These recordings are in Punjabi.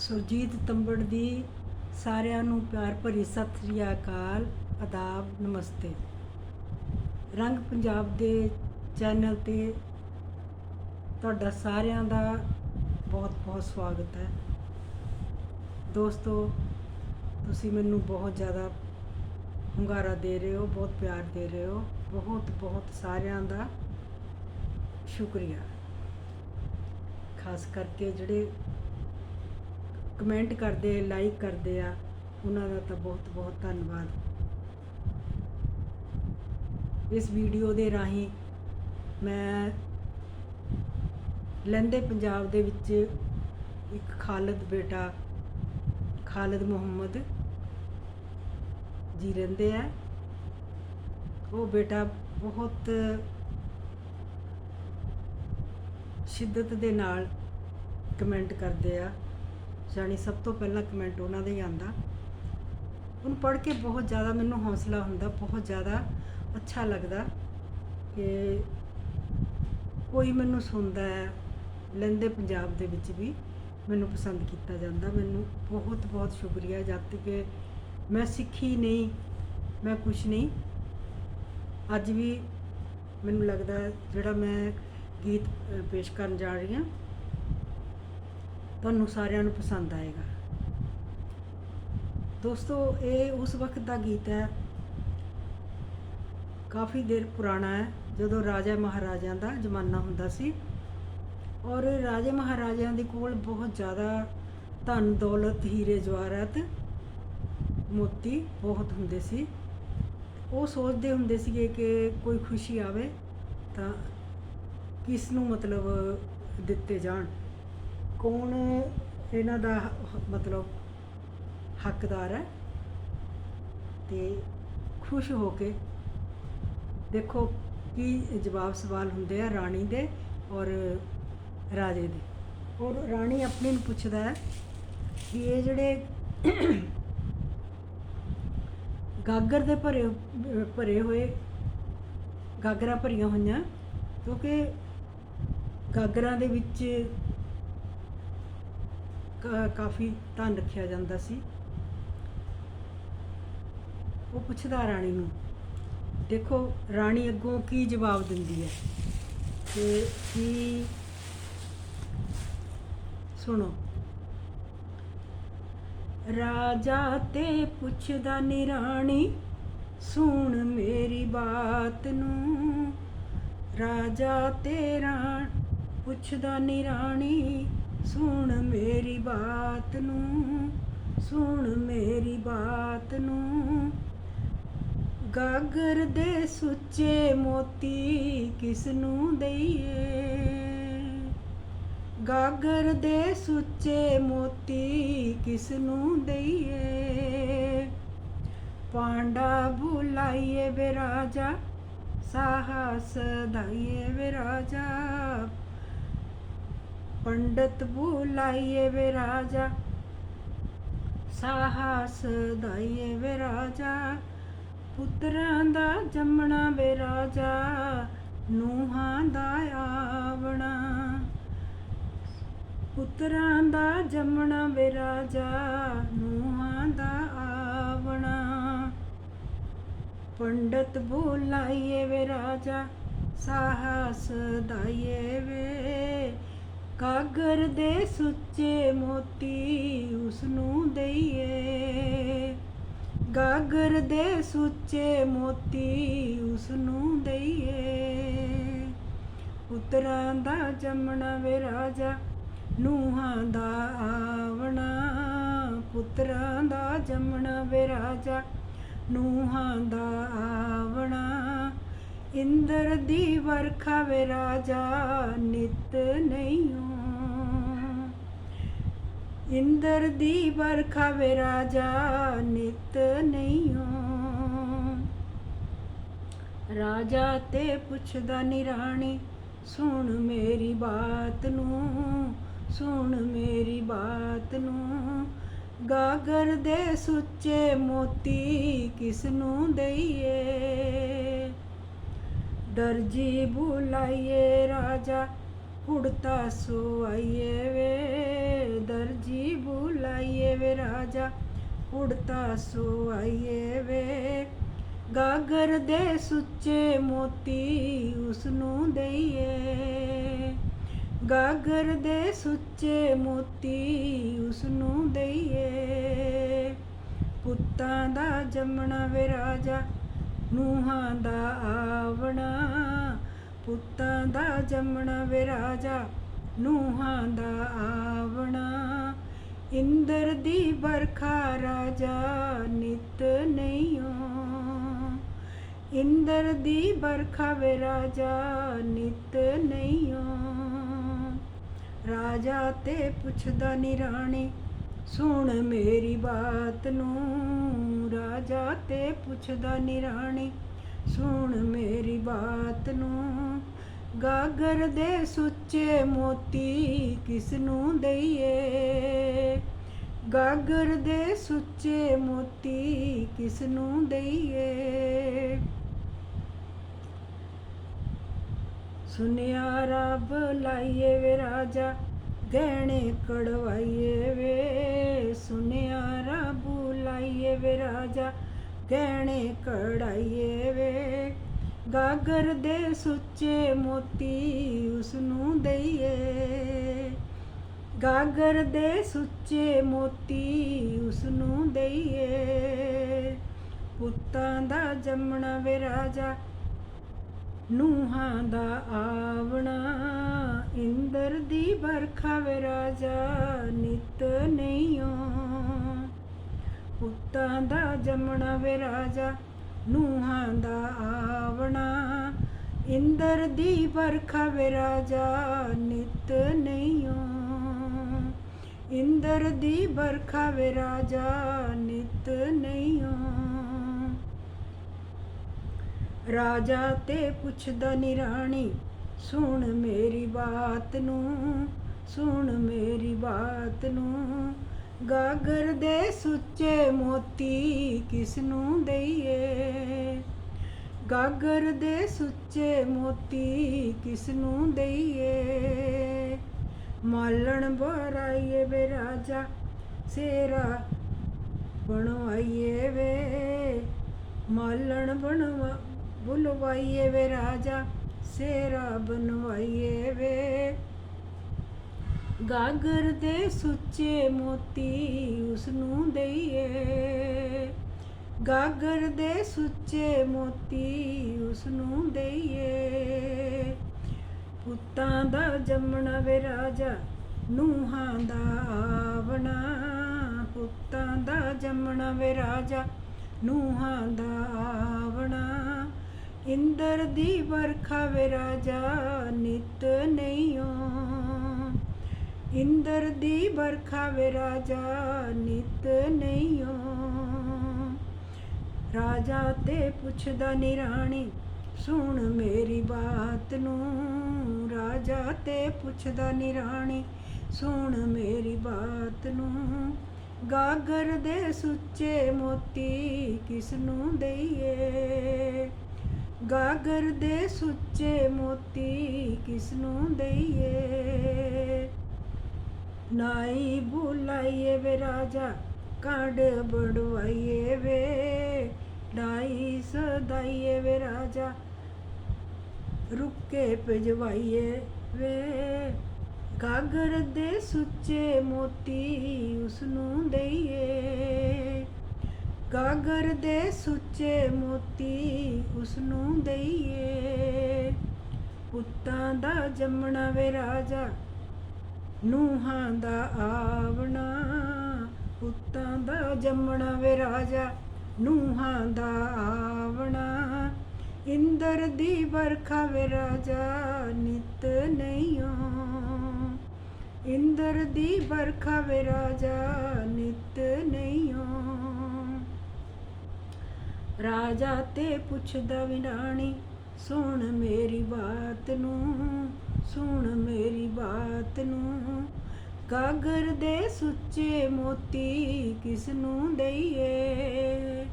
ਸੁਰਜੀਤ ਤੰਬੜ ਦੀ ਸਾਰਿਆਂ ਨੂੰ ਪਿਆਰ ਭਰੀ ਸਤਿ ਸ੍ਰੀ ਅਕਾਲ, ਆਦਾਬ, ਨਮਸਤੇ। ਰੰਗ ਪੰਜਾਬ ਦੇ ਚੈਨਲ ਤੇ ਤੁਹਾਡਾ ਸਾਰਿਆਂ ਦਾ ਬਹੁਤ ਬਹੁਤ ਸਵਾਗਤ ਹੈ। ਦੋਸਤੋ, ਤੁਸੀਂ ਮੈਨੂੰ ਬਹੁਤ ਜ਼ਿਆਦਾ ਹੁੰਗਾਰਾ ਦੇ ਰਹੇ ਹੋ, ਬਹੁਤ ਪਿਆਰ ਦੇ ਰਹੇ ਹੋ, ਬਹੁਤ ਬਹੁਤ ਸਾਰਿਆਂ ਦਾ ਸ਼ੁਕਰੀਆ। ਖਾਸ ਕਰਕੇ ਜਿਹੜੇ ਕਮੈਂਟ ਕਰਦੇ, ਲਾਈਕ ਕਰਦੇ ਆ। ਉਹਨਾਂ ਦਾ ਤਾਂ ਬਹੁਤ ਬਹੁਤ ਧੰਨਵਾਦ। ਇਸ ਵੀਡੀਓ ਦੇ ਰਾਹੀਂ ਮੈਂ ਲਹਿੰਦੇ ਪੰਜਾਬ ਦੇ ਵਿੱਚ ਇੱਕ ਖਾਲਦ ਬੇਟਾ, ਖਾਲਦ ਮੁਹੰਮਦ ਜੀ ਰਹਿੰਦੇ ਆ। ਉਹ ਬੇਟਾ ਬਹੁਤ ਸ਼ਿੱਦਤ ਦੇ ਨਾਲ ਕਮੈਂਟ ਕਰਦੇ ਆ। ਜਾਣੀ ਸਭ ਤੋਂ ਪਹਿਲਾਂ ਕਮੈਂਟ ਉਹਨਾਂ ਦਾ ਹੀ ਆਂਦਾ ਉਹਨੂੰ ਪੜ੍ਹ ਕੇ ਬਹੁਤ ਜ਼ਿਆਦਾ ਮੈਨੂੰ ਹੌਸਲਾ ਹੁੰਦਾ, ਬਹੁਤ ਜ਼ਿਆਦਾ ਅੱਛਾ ਲੱਗਦਾ ਕਿ ਕੋਈ ਮੈਨੂੰ ਸੁਣਦਾ ਹੈ ਲਹਿੰਦੇ ਪੰਜਾਬ ਦੇ ਵਿੱਚ ਵੀ ਮੈਨੂੰ ਪਸੰਦ ਕੀਤਾ ਜਾਂਦਾ। ਮੈਨੂੰ ਬਹੁਤ ਬਹੁਤ ਸ਼ੁਕਰੀਆ। ਜਦ ਤੱਕ ਕਿ ਮੈਂ ਸਿੱਖੀ ਨਹੀਂ, ਮੈਂ ਕੁਝ ਨਹੀਂ, ਅੱਜ ਵੀ ਮੈਨੂੰ ਲੱਗਦਾ ਜਿਹੜਾ ਮੈਂ ਗੀਤ ਪੇਸ਼ ਕਰਨ ਜਾ ਰਹੀ ਹਾਂ ਤੁਹਾਨੂੰ ਸਾਰਿਆਂ ਨੂੰ ਪਸੰਦ ਆਏਗਾ। ਦੋਸਤੋ, ਇਹ ਉਸ ਵਕਤ ਦਾ ਗੀਤ ਹੈ। ਕਾਫੀ ਦੇਰ ਪੁਰਾਣਾ ਹੈ, ਜਦੋਂ ਰਾਜਾ ਮਹਾਰਾਜਿਆਂ ਦਾ ਜ਼ਮਾਨਾ ਹੁੰਦਾ ਸੀ। ਔਰ ਰਾਜੇ ਮਹਾਰਾਜਿਆਂ ਦੇ ਕੋਲ ਬਹੁਤ ਜ਼ਿਆਦਾ ਧਨ, ਦੌਲਤ, ਹੀਰੇ, ਜਵਾਹਰਾਤ, ਮੋਤੀ ਬਹੁਤ ਹੁੰਦੇ ਸੀ। ਉਹ ਸੋਚਦੇ ਹੁੰਦੇ ਸੀਗੇ ਕਿ ਕੋਈ ਖੁਸ਼ੀ ਆਵੇ ਤਾਂ ਕਿਸ ਨੂੰ ਮਤਲਬ ਦਿੱਤੇ ਜਾਣ। ਕੌਣ ਇਹਨਾਂ ਦਾ ਮਤਲਬ ਹੱਕਦਾਰ ਹੈ? ਤੇ ਖੁਸ਼ ਹੋ ਕੇ ਦੇਖੋ ਕੀ ਜਵਾਬ ਸਵਾਲ ਹੁੰਦੇ ਆ ਰਾਣੀ ਦੇ ਔਰ ਰਾਜੇ ਦੇ। ਔਰ ਰਾਣੀ ਆਪਣੇ ਨੂੰ ਪੁੱਛਦਾ ਹੈ ਕਿ ਇਹ ਜਿਹੜੇ ਗਾਗਰ ਦੇ ਭਰੇ ਭਰੇ ਹੋਏ ਗਾਗਰਾਂ ਭਰੀਆਂ ਹੋਈਆਂ ਕਿਉਂਕਿ ਗਾਗਰਾਂ ਦੇ ਵਿੱਚ ਕਾਫੀ ਧਨ ਰੱਖਿਆ ਜਾਂਦਾ ਸੀ। ਉਹ ਪੁੱਛਦਾ ਰਾਣੀ ਨੂੰ, ਦੇਖੋ, ਰਾਣੀ ਅੱਗੋਂ ਕੀ ਜਵਾਬ ਦਿੰਦੀ ਹੈ? ਤੇ ਕੀ ਸੁਣੋ, ਰਾਜਾ ਤੇ ਪੁੱਛਦਾ ਨਿਰਾਣੀ, ਸੁਣ ਮੇਰੀ ਬਾਤ ਨੂੰ। ਰਾਜਾ ਤੇਰਾ ਪੁੱਛਦਾ ਨਿਰਾਣੀ ਸੁਣ ਮੇਰੀ ਬਾਤ ਨੂੰ, ਸੁਣ ਮੇਰੀ ਬਾਤ ਨੂੰ। ਗਾਗਰ ਦੇ ਸੁੱਚੇ ਮੋਤੀ ਕਿਸ ਨੂੰ ਦਈਏ? ਗਾਗਰ ਦੇ ਸੁੱਚੇ ਮੋਤੀ ਕਿਸ ਨੂੰ ਦਈਏ? ਪਾਂਡਾ ਬੁਲਾਈਏ ਵੇ ਰਾਜਾ, ਸਾਹਸ ਦਾਈਏ ਵੇ ਰਾਜਾ। ਪੰਡਤ ਬੁਲਾਈਏ ਵੇ ਰਾਜਾ, ਸਾਹਸ ਦਾਈਏ ਵੇ ਰਾਜਾ, ਪੁੱਤਰਾਂ ਦਾ ਜੰਮਣਾ ਵੇ ਰਾਜਾ, ਨੂਹਾਂ ਦਾ ਆਵਣਾ, ਪੁੱਤਰਾਂ ਦਾ ਜੰਮਣਾ ਵੇ ਰਾਜਾ, ਨੂਹਾਂ ਦਾ ਆਵਣਾ। ਪੰਡਤ ਬੋਲਾਈਏ ਵੇ ਰਾਜਾ, ਸਾਹਸ ਦਾਈਏ ਵੇ ਕਾਗਰ ਦੇ ਸੁੱਚੇ ਮੋਤੀ ਉਸ ਨੂੰ ਦਈਏ। ਗਾਗਰ ਦੇ ਸੁੱਚੇ ਮੋਤੀ ਉਸ ਨੂੰ ਦਈਏ। ਪੁੱਤਰਾਂ ਦਾ ਜੰਮਣਾ ਵੇ ਰਾਜਾ, ਨੂਹਾਂ ਦਾ ਆਵਣਾ। ਪੁੱਤਰਾਂ ਦਾ ਜੰਮਣਾ ਵੇ ਰਾਜਾ, ਨੂਹਾਂ ਦਾ ਆਵਣਾ। ਇੰਦਰ ਦੀ ਵਰਖਾ ਵੇ ਰਾਜਾ ਨਿਤ ਨਹੀਂਓ ਇੰਦਰ ਦੀ ਵਰਖਾ ਵੇ ਰਾਜਾ ਨਿਤ ਨਹੀਂਓ ਰਾਜਾ ਤੇ ਪੁੱਛਦਾ ਨਿਰਾਣੀ, ਸੁਣ ਮੇਰੀ ਬਾਤ ਨੂੰ, ਸੁਣ ਮੇਰੀ ਬਾਤ ਨੂੰ। ਗਾਗਰ ਦੇ ਸੁੱਚੇ ਮੋਤੀ ਕਿਸ ਨੂੰ ਦਈਏ? ਦਰਜੀ ਬੁਲਾਈਏ ਰਾਜਾ, ਕੁੜਤਾ ਸੋਈਏ ਵੇ। ਦਰਜੀ ਬੁਲਾਈਏ ਰਾਜਾ ਉੜਤਾ ਸੋ ਆਈਏ ਵੇ। ਗਾਗਰ ਦੇ ਸੁੱਚੇ ਮੋਤੀ ਉਸ ਨੂੰ ਦਈਏ। ਗਾਗਰ ਦੇ ਸੁੱਚੇ ਮੋਤੀ ਉਸ ਨੂੰ ਦਈਏ। ਪੁੱਤਾਂ ਦਾ ਜੰਮਣਾ ਵੇ ਰਾਜਾ ਨੂਹਾਂ ਦਾ ਆਵਣਾ, ਪੁੱਤਾਂ ਦਾ ਜੰਮਣਾ ਵੇ ਰਾਜਾ, ਨੂਹਾਂ ਦਾ ਆਵਣਾ। ਇੰਦਰ ਦੀ ਬਰਖਾ ਰਾਜਾ, ਨਿਤ ਨਈਓ। ਇੰਦਰ ਦੀ ਬਰਖਾ ਵੇ ਰਾਜਾ, ਨਿਤ ਨਈਓ। ਰਾਜਾ ਤੇ ਪੁੱਛਦਾ ਨਿਰਾਣੀ ਸੁਣ ਮੇਰੀ ਬਾਤ ਨੂੰ, ਰਾਜਾ ਤੇ ਪੁੱਛਦਾ ਨਿਰਾਣੀ। ਸੁਣ ਮੇਰੀ ਬਾਤ ਨੂੰ, ਗਾਗਰ ਦੇ ਸੁੱਚੇ ਮੋਤੀ ਕਿਸ ਨੂੰ ਦਈਏ? ਗਾਗਰ ਦੇ ਸੁੱਚੇ ਮੋਤੀ ਕਿਸ ਨੂੰ ਦਈਏ ਰੱਬ ਲਾਈਏ ਵੇ ਰਾਜਾ ਗਹਿਣੇ ਕੜਵਾਈਏ ਵੇ ਸੁਨਿਆਰਾ ਬੁਲਾਈਏ ਵੇ ਰਾਜਾ, ਗਹਿਣੇ ਕੜਾਈਏ ਵੇ ਗਾਗਰ ਦੇ ਸੁੱਚੇ ਮੋਤੀ ਉਸ ਨੂੰ ਦਈਏ। ਗਾਗਰ ਦੇ ਸੁੱਚੇ ਮੋਤੀ ਉਸ ਨੂੰ ਦਈਏ। ਪੁੱਤਾਂ ਦਾ ਜੰਮਣਾ ਵੇ ਰਾਜਾ, ਨੂਹਾਂ ਦਾ ਦੀ ਬਰਖਾ ਵੇ ਰਾਜਾ ਨਿਤ ਨਈਓ ਪੁੱਤਾਂ ਦਾ ਜੰਮਣਾ ਵੇ ਰਾਜਾ, ਨੂਹਾਂ ਦਾ ਆਵਣਾ। ਇੰਦਰ ਦੀ ਵਰਖਾ ਵੇ ਰਾਜਾ, ਨਿਤ ਨਈਓ ਇੰਦਰ ਦੀ ਵਰਖਾ ਵੇ ਰਾਜਾ, ਨਿਤ ਨਈਓ ਰਾਜਾ ਤੇ ਪੁੱਛਦਾ ਨਿਰਾਣੀ, ਸੁਣ ਮੇਰੀ ਬਾਤ ਨੂੰ। ਸੁਣ ਮੇਰੀ ਬਾਤ ਨੂੰ। ਗਾਗਰ ਦੇ ਸੁੱਚੇ ਮੋਤੀ ਕਿਸ ਨੂੰ ਦਈਏ? ਗਾਗਰ ਦੇ ਸੁੱਚੇ ਮੋਤੀ ਕਿਸ ਨੂੰ ਦਈਏ? ਮਾਲਣ ਬਰਾਈਏ ਵੇ ਰਾਜਾ, ਸੇਰਾ ਬਣਵਾਈਏ ਵੇ। ਮਾਲਣ ਬਣਵਾ, ਬੁਲਵਾਈਏ ਵੇ ਰਾਜਾ, ਸੇਰਾ ਬਣਵਾਈਏ ਵੇ। ਗਾਗਰ ਦੇ ਸੁੱਚੇ ਮੋਤੀ ਉਸ ਨੂੰ ਦਈਏ। ਗਾਗਰ ਦੇ ਸੁੱਚੇ ਮੋਤੀ ਉਸ ਨੂੰ ਦਈਏ। ਪੁੱਤਾਂ ਦਾ ਜੰਮਣਾ ਵੇ ਰਾਜਾ ਨੂਹਾਂ ਦਾ ਆਵਣਾ। ਪੁੱਤਾਂ ਦਾ ਜੰਮਣਾ ਵੇ ਰਾਜਾ ਨੂਹਾਂ ਦਾ ਆਵਣਾ। ਇੰਦਰ ਦੀ ਵਰਖਾ ਵੇ ਰਾਜਾ ਨਿਤ ਨਈਓ ਇੰਦਰ ਦੀ ਵਰਖਾ ਵੇ ਰਾਜਾ ਨਿਤ ਨਈਓ। ਰਾਜਾ ਤੇ ਪੁੱਛਦਾ ਨਿਰਾਣੀ, ਸੁਣ ਮੇਰੀ ਬਾਤ ਨੂੰ। ਰਾਜਾ ਤੇ ਪੁੱਛਦਾ ਨਿਰਾਣੀ, ਸੁਣ ਮੇਰੀ ਬਾਤ ਨੂੰ। ਗਾਗਰ ਦੇ ਸੁੱਚੇ ਮੋਤੀ ਕਿਸ ਨੂੰ ਦਈਏ? ਗਾਗਰ ਦੇ ਸੁੱਚੇ ਮੋਤੀ ਕਿਸ ਨੂੰ ਦਈਏ? ਨਾਈ ਬੁਲਾਈਏ ਵੇ ਰਾਜਾ, ਕਾਂਡ ਬੜਵਾਈਏ ਵੇ। ਨਾਈ ਸਦਾਈਏ ਵੇ ਰਾਜਾ, ਰੁਕੇ ਭਜਵਾਈਏ ਵੇ। ਗਾਗਰ ਦੇ ਸੁੱਚੇ ਮੋਤੀ ਉਸ ਨੂੰ ਦਈਏ। ਗਾਗਰ ਦੇ ਸੁੱਚੇ ਮੋਤੀ ਉਸ ਨੂੰ ਦਈਏ। ਪੁੱਤਾਂ ਦਾ ਜੰਮਣਾ ਵੇ ਰਾਜਾ ਨੂਹਾਂ ਦਾ ਆਵਣਾ, ਪੁੱਤਾਂ ਦਾ ਜੰਮਣਾ ਵੇ ਰਾਜਾ, ਨੂਹਾਂ ਦਾ ਆਵਣਾ। ਇੰਦਰ ਦੀ ਵਰਖਾ ਵੇ ਰਾਜਾ, ਨਿਤ ਨਈਓ। ਇੰਦਰ ਦੀ ਵਰਖਾ ਵੇ ਰਾਜਾ, ਨਿਤ ਨਈਓ। ਰਾਜਾ ਤੇ ਪੁੱਛਦਾ ਵਿਨਾਣੀ ਸੁਣ ਮੇਰੀ ਬਾਤ ਨੂੰ। ਸੁਣ ਮੇਰੀ ਬਾਤ ਨੂੰ। ਗਾਗਰ ਦੇ ਸੁੱਚੇ ਮੋਤੀ ਕਿਸ ਨੂੰ ਦਈਏ?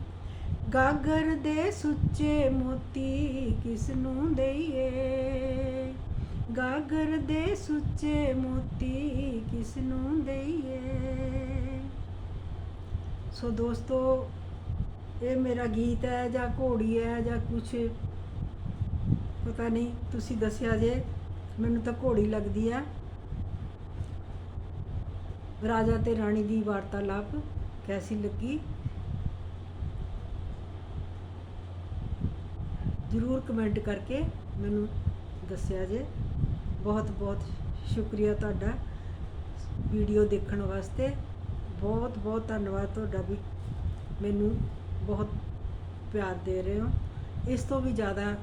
ਗਾਗਰ ਦੇ ਸੁੱਚੇ ਮੋਤੀ ਕਿਸ ਨੂੰ ਦਈਏ? ਗਾਗਰ ਦੇ ਸੁੱਚੇ ਮੋਤੀ ਕਿਸ ਨੂੰ ਦਈਏ? ਸੋ ਦੋਸਤੋ, ਇਹ ਮੇਰਾ ਗੀਤ ਹੈ ਜਾਂ ਘੋੜੀ ਹੈ ਜਾਂ ਕੁਝ ਪਤਾ ਨਹੀਂ, ਤੁਸੀਂ ਦੱਸਿਆ ਜੇ। ਮੈਨੂੰ ਤਾਂ ਘੋੜੀ ਲੱਗਦੀ ਆ। ਰਾਜਾ ਤੇ ਰਾਣੀ ਦੀ ਵਾਰਤਾਲਾਪ ਕੈਸੀ ਲੱਗੀ? ਜਰੂਰ ਕਮੈਂਟ ਕਰਕੇ ਮੈਨੂੰ ਦੱਸਿਆ ਜੇ। ਬਹੁਤ ਬਹੁਤ ਸ਼ੁਕਰੀਆ ਤੁਹਾਡਾ ਵੀਡੀਓ ਦੇਖਣ ਵਾਸਤੇ। ਬਹੁਤ ਬਹੁਤ ਧੰਨਵਾਦ ਤੁਹਾਡਾ ਵੀ ਮੈਨੂੰ ਬਹੁਤ ਪਿਆਰ ਦੇ ਰਹੇ ਹੋ। ਇਸ ਤੋਂ ਵੀ ਜ਼ਿਆਦਾ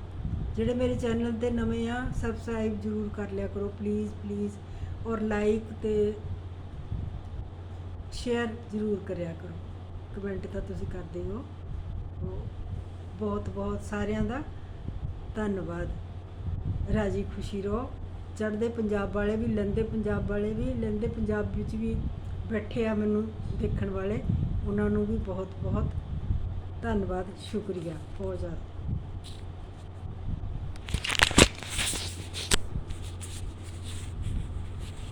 ਜਿਹੜੇ ਮੇਰੇ ਚੈਨਲ ਤੇ ਨਵੇਂ ਆ ਸਬਸਕ੍ਰਾਈਬ ਜਰੂਰ ਕਰ ਲਿਆ ਕਰੋ ਪਲੀਜ਼ ਪਲੀਜ਼ ਔਰ ਲਾਈਕ ਤੇ ਸ਼ੇਅਰ ਜਰੂਰ ਕਰਿਆ ਕਰੋ। ਕਮੈਂਟ ਤਾਂ ਤੁਸੀਂ ਕਰਦੇ ਹੋ। ਬਹੁਤ ਬਹੁਤ ਸਾਰਿਆਂ ਦਾ ਧੰਨਵਾਦ। ਰਾਜੀ ਖੁਸ਼ੀ ਰਹੋ। ਚੜ੍ਹਦੇ ਪੰਜਾਬ ਵਾਲੇ ਵੀ, ਲੰਦੇ ਪੰਜਾਬ ਵਾਲੇ ਵੀ, ਲੰਦੇ ਪੰਜਾਬ ਵਿੱਚ ਵੀ ਬੈਠੇ ਆ ਮੈਨੂੰ ਦੇਖਣ ਵਾਲੇ, ਉਹਨਾਂ ਨੂੰ ਵੀ ਬਹੁਤ ਬਹੁਤ ਧੰਨਵਾਦ, ਸ਼ੁਕਰੀਆ, ਬਹੁਤ ਜ਼ਿਆਦਾ।